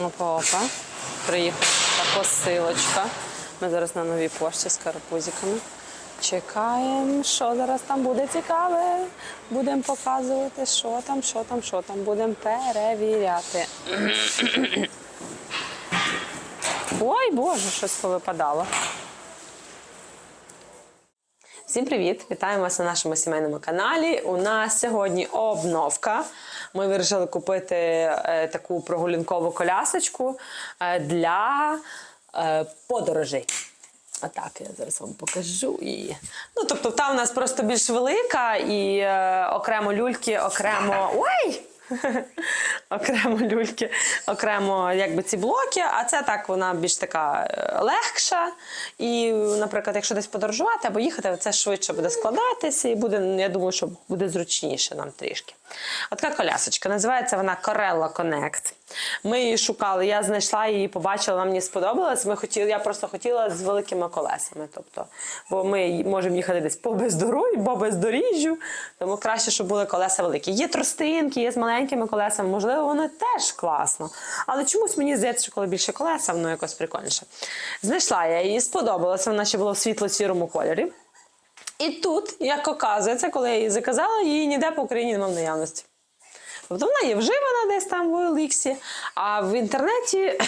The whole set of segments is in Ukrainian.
Опа, опа. Приїхала така посилочка. Ми зараз на новій пошті з карапузиками. Чекаємо, що зараз там буде цікаве. Будемо показувати, що там, що там, що там. Будемо перевіряти. Ой, Боже, щось повипадало. Всім привіт! Вітаємо вас на нашому сімейному каналі. У нас сьогодні обновка. Ми вирішили купити е, таку прогулянкову колясочку е, для е, подорожей. Отак, я зараз вам покажу її. Ну, тобто, та у нас просто більш велика і е, окремо люльки, окремо. Ой! окремо люльки, окремо якби ці блоки, а це так вона більш така е, легша. І, наприклад, якщо десь подорожувати або їхати, це швидше буде складатися і буде, я думаю, що буде зручніше нам трішки. От така колясочка. Називається вона Corella Connect. Ми її шукали, я знайшла її, побачила, вона мені сподобалась. Ми хотіли, я просто хотіла з великими колесами. Тобто, бо ми можемо їхати десь по бездорожжю, по бездоріжжю, тому краще, щоб були колеса великі. Є тростинки, є з маленькими колесами, можливо, воно теж класно. Але чомусь мені здається, що коли більше колеса, воно якось прикольніше. Знайшла я її, сподобалася, вона ще була в світло-сірому кольорі. І тут, як оказується, коли я її заказала, її ніде по Україні немає в наявності. Тобто вона є вживана десь там в OLX, а в інтернеті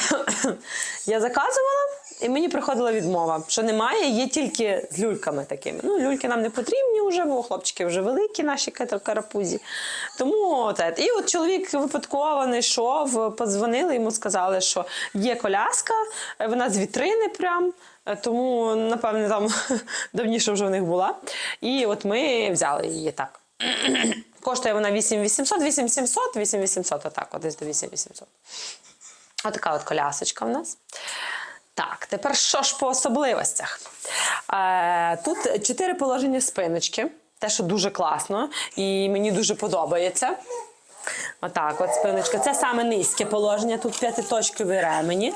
я заказувала, і мені приходила відмова, що немає, є тільки з люльками такими. Ну, люльки нам не потрібні вже, бо хлопчики вже великі, наші карапузі. Тому от, і от чоловік випадково знайшов, подзвонили, йому сказали, що є коляска, вона з вітрини прям. Е, Тому, напевне, там давніше вже в них була. І от ми взяли її так. Коштує вона 8800, 8700, 8800, отак, от десь до 8800. Отака от колясочка в нас. Так, тепер що ж по особливостях? Е, тут чотири положення спиночки, те, що дуже класно, і мені дуже подобається. Отак, от спиночка. Це саме низьке положення, тут п'ятиточкові ремені.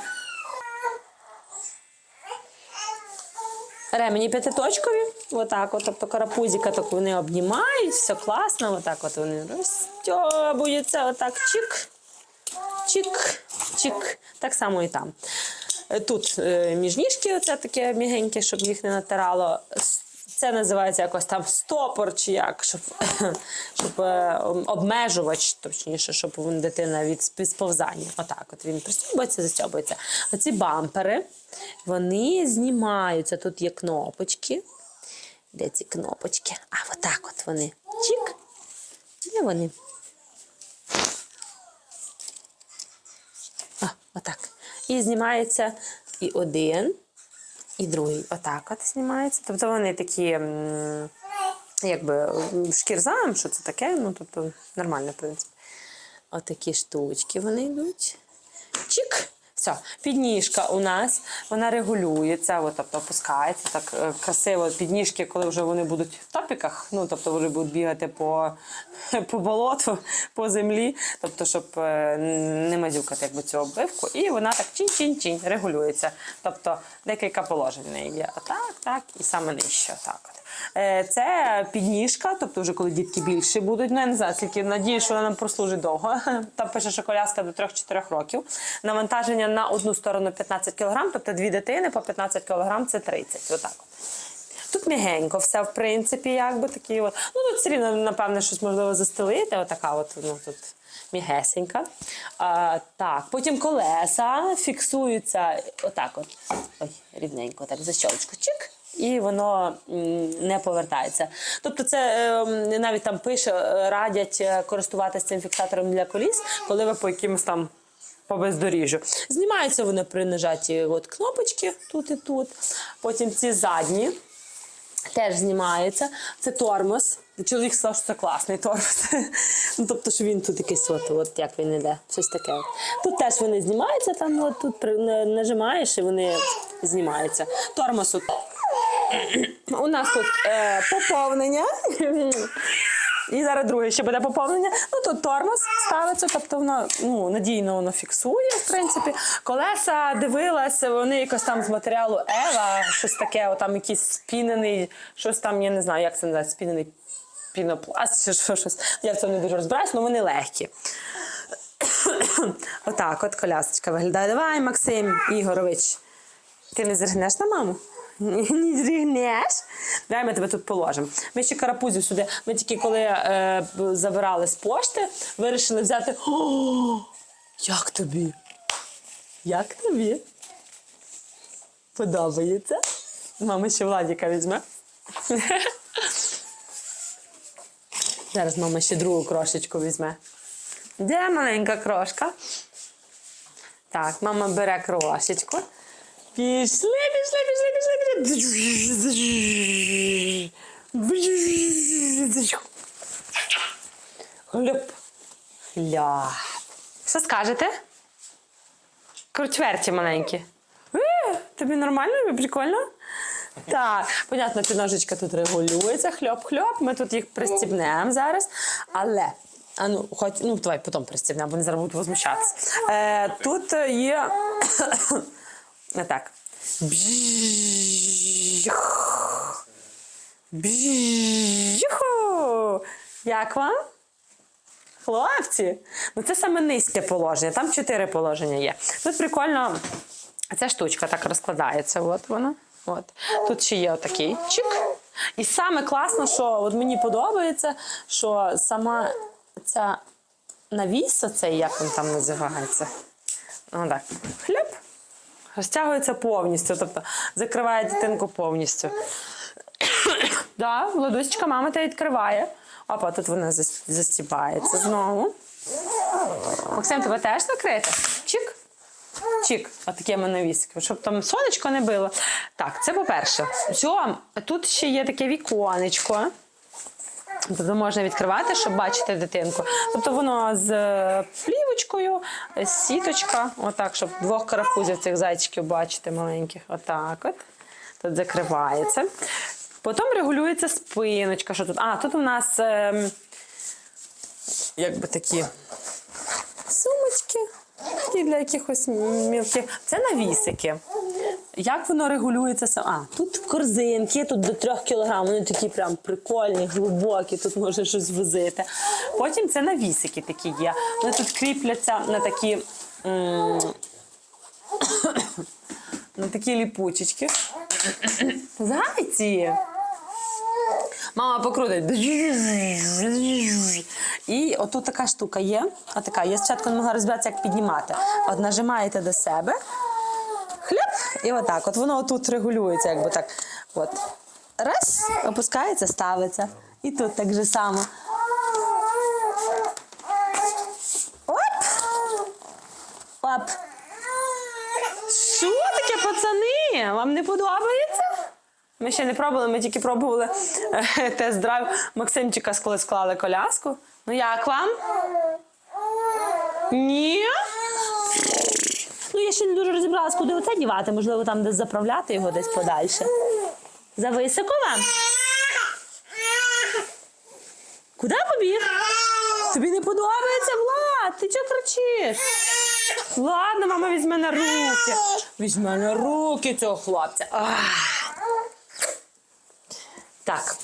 Ремені п'ятиточкові, отак, от, тобто карапузіка, так вони обнімають, все класно, отак от вони розтьобуються, отак, чик, чик, чик. Так само і там. Тут е, між ніжки оце таке мігеньке, щоб їх не натирало. Це називається якось там стопор, чи як, щоб, щоб е, обмежувач, точніше, щоб дитина від сповзання. Отак, от він пристьобується, застьобується. Оці бампери, вони знімаються. Тут є кнопочки. Де ці кнопочки? А отак от вони. Чик. Де вони? А, отак. І знімається і один, і другий. Отак от знімається. Тобто вони такі, якби шкірзаєм, що це таке, ну тобто нормально, в принципі. Отакі штучки вони йдуть. Чик! Все, підніжка у нас, вона регулюється, от, тобто опускається так е, красиво. Підніжки, коли вже вони будуть в топіках, ну тобто вони будуть бігати по, по болоту, по землі, тобто, щоб е, не мазюкати якби, цю оббивку. І вона так чин-чин-чин регулюється. Тобто декілька положень в неї є. Отак, так, і саме нижче. Отак. Е, Це підніжка, тобто вже коли дітки більші будуть. Ну я не знаю, скільки надію, що вона нам прослужить довго. Там пише, що коляска до 3-4 років. Навантаження на одну сторону 15 кг, тобто дві дитини по 15 кг це 30. Отак. Тут м'ягенько все, в принципі, якби такі от. Ну тут все рівно, напевне, щось можливо застелити. Отака от, ну тут м'ягесенька. А, так, потім колеса фіксуються отак от. Ой, рівненько, так, за щолочку. Чик. І воно не повертається. Тобто, це е, навіть там пише, е, радять е, користуватися цим фіксатором для коліс, коли ви по якимось там по бездоріжжю. Знімаються вони при нажатті от кнопочки тут і тут. Потім ці задні теж знімаються. Це тормоз. Чоловік сказав, що це класний тормоз. ну, тобто, що він тут якийсь, от, от як він іде, щось таке. Тут теж вони знімаються, там от, тут нажимаєш і вони знімаються. Тормоз от. У нас тут е, поповнення. І зараз друге ще буде поповнення. Ну тут тормоз ставиться, тобто воно ну, надійно воно фіксує, в принципі. Колеса дивилася, вони якось там з матеріалу Ева, щось таке, отам якийсь спінений, щось там, я не знаю, як це називається, спінений пінопласт чи що- щось. Я в цьому не дуже розбираюсь, але вони легкі. Отак, от колясочка виглядає. Давай, Максим Ігорович. Ти не зригнеш на маму? Не зригнеш? Давай ми тебе тут положимо. Ми ще карапузів сюди. Ми тільки коли е, забирали з пошти, вирішили взяти. О, як тобі? Як тобі? Подобається? Мама ще Владіка візьме. Зараз мама ще другу крошечку візьме. Де маленька крошка? Так, мама бере крошечку. Пішли, пішли, пішли, пішли. Хлюп. Хля. Що скажете? Кручверті маленькі. Е, тобі нормально, тобі прикольно? Так, понятно, підножечка тут регулюється, хльоп-хльоп. Ми тут їх пристібнемо зараз. Але, а ну, хоч, ну давай потім пристібнемо, бо вони зараз будуть возмущатися. Е, тут є. Отак. Бжіх. Бжіху. Як вам? Хлопці, ну це саме низьке положення. Там чотири положення є. Тут прикольно, ця штучка так розкладається. От вона. От. Тут ще є отакий чик. І саме класно, що от мені подобається, що сама ця навіс, оцей, як він там називається. Ну так. Хліб. Розтягується повністю, тобто закриває дитинку повністю. Да, Владусечка, мама тебе відкриває. Опа, тут вона зас- застібається знову. Максим, тебе теж закрити? Чик. Чик, отакими навісками, щоб там сонечко не било. Так, це по-перше. Тут ще є таке віконечко. Тобто можна відкривати, щоб бачити дитинку. Тобто воно з е, плівочкою, е, сіточка, отак, щоб двох карапузів цих зайчиків бачити маленьких. Отак от. Тут закривається. Потім регулюється спиночка. Що тут? А, тут у нас ем, якби такі сумочки такі для якихось мілких. Це навісики. Як воно регулюється сам? А, тут корзинки, тут до 3 кг, вони такі прям прикольні, глибокі, тут можна щось возити. Потім це навісики такі є. Вони тут кріпляться на такі. на такі ліпучечки. Зайці! Мама покрутить. І отут така штука є. Отака. Я спочатку не могла розбиратися, як піднімати. От нажимаєте до себе. І отак. От воно тут регулюється, якби так. От. Раз, опускається, ставиться. І тут так же само. Оп! Оп! Що таке, пацани? Вам не подобається? Ми ще не пробували, ми тільки пробували е, тест-драйв Максимчика, коли склали коляску. Ну як вам? Ні? Я ще не дуже розібралась, куди оце дівати. Можливо, там десь заправляти його десь подальше. Зависоко вам? Куди побіг? Тобі не подобається, Влад? Ти чого кричиш? Ладно, мама візьме на руки. Візьме на руки цього хлопця. Ах. Так.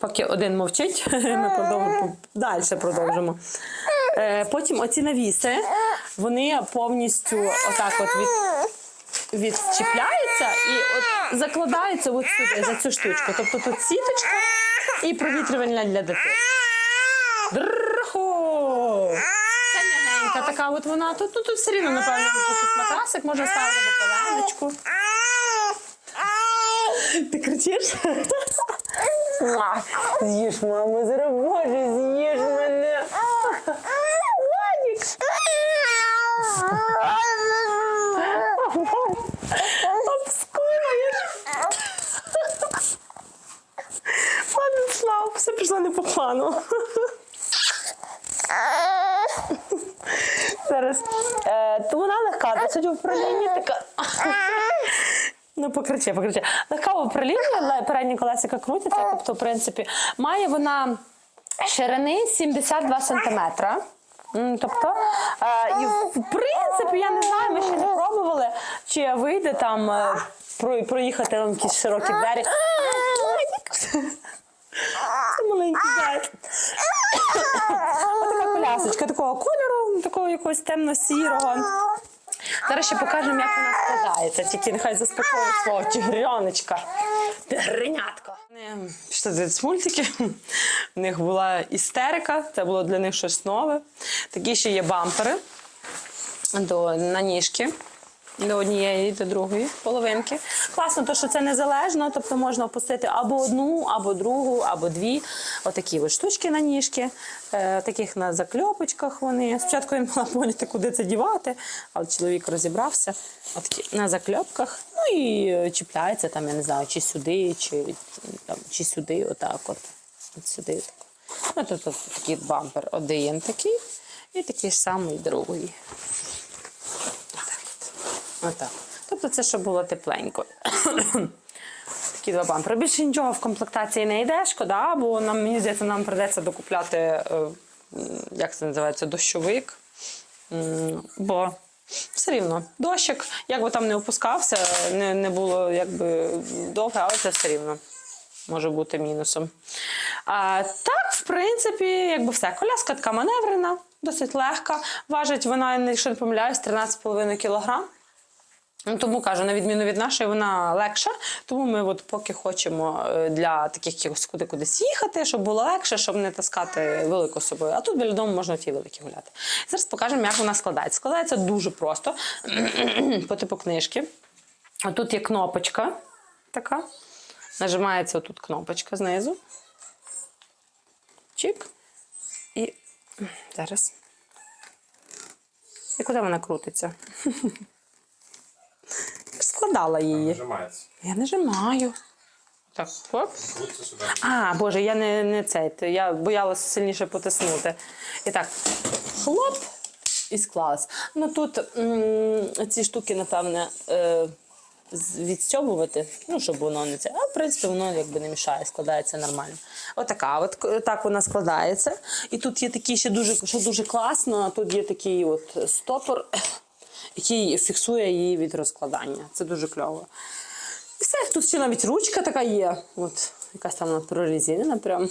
Поки один мовчить, ми продовжимо далі продовжимо. Е, потім оці навіси, вони повністю отак от від, відчіпляються і от закладаються от сюди, за цю штучку. Тобто тут сіточка і провітрювальня для дитини. Дррху! Це м'ягенька така от вона. Тут, ну, тут все рівно, напевно, якийсь матрасик можна ставити до коленочку. Ти кричиш? З'їж, мамо, зараз Боже, з'їж мене. Владик. Обскуєш. Ладно, слава, все пішло не по плану. Зараз. Е, то вона легка, досить в управлінні така. Ну, покричи, покричи. Легка в управлінні, але передні колесика крутяться. Тобто, в принципі, має вона ширини 72 сантиметра. Тобто, е, і в принципі, я не знаю, ми ще не пробували, чи вийде там е, про- проїхати якісь широкі двері. Маленький зайчик. Ось така колясочка такого кольору, так якогось темно-сірого. Зараз ще покажемо, як вона складається. Тільки нехай заспокоїть свого тігряночка. Тигренятко. Вони пішли дивитися мультики. В них була істерика, це було для них щось нове. Такі ще є бампери до, на ніжки. До однієї, до другої половинки. Класно, то що це незалежно, тобто можна опустити або одну, або другу, або дві. Отакі от штучки на ніжки, е, таких на закльопочках вони. Спочатку я не могла поняти, куди це дівати, але чоловік розібрався. Отакі на закльопках. Ну і е, чіпляється там, я не знаю, чи сюди, чи, там, чи сюди, отак от. От сюди. отак. Ну, тут такий бампер один такий, і такий ж самий другий. Отак. Тобто це щоб було тепленько. Такі два бампери. Більше нічого в комплектації не йде, шкода, бо нам, мені здається, нам придеться докупляти, е, як це називається, дощовик. Бо все рівно дощик, як би там не опускався, не, не було якби довге, але це все рівно може бути мінусом. А, так, в принципі, якби все. Коляска така маневрена, досить легка. Важить вона, якщо не помиляюсь, 13,5 кг. Ну, Тому кажу, на відміну від нашої, вона легша. Тому ми от поки хочемо е, для таких якихось куди кудись їхати, щоб було легше, щоб не таскати велику з собою. А тут біля дому можна ті великі гуляти. Зараз покажемо, як вона складається. Складається дуже просто по типу книжки. А тут є кнопочка така. Нажимається отут кнопочка знизу. Чик. І зараз. І куди вона крутиться? Складала її. Нажимається. Я нажимаю. Так, хоп. Крутиться сюди. А, Боже, я не, не цей. то Я боялася сильніше потиснути. І так, хлоп, і склалась. Ну тут м, ці штуки, напевне, е, відстьобувати, ну, щоб воно не це. А в принципі, воно якби не мішає, складається нормально. Отака, от к- так вона складається. І тут є такі ще дуже, що дуже класно. Тут є такий от стопор, який фіксує її від розкладання. Це дуже кльово. І все, тут ще навіть ручка така є. От, якась там вона прорезинена прям.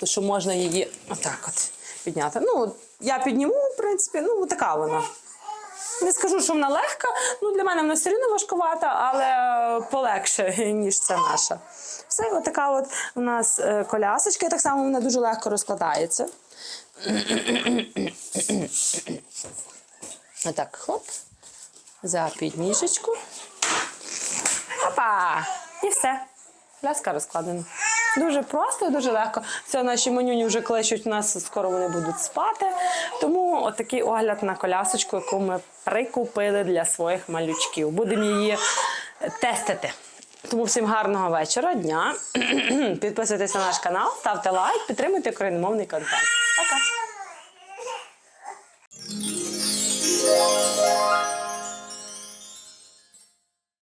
То що можна її отак от підняти. Ну, я підніму, в принципі, ну, така вона. Не скажу, що вона легка, ну для мене вона все рівно важкувата, але полегше, ніж ця наша. Все, отака от у нас е, колясочка, так само вона дуже легко розкладається. Отак, хлоп, за підніжечку. Опа! І все. Ляска розкладена. Дуже просто, дуже легко. Це наші манюні вже клещуть у нас, скоро вони будуть спати. Тому отакий огляд на колясочку, яку ми прикупили для своїх малючків. Будемо її тестити. Тому всім гарного вечора, дня. Підписуйтесь на наш канал, ставте лайк, підтримуйте україномовний контент. Пока! Música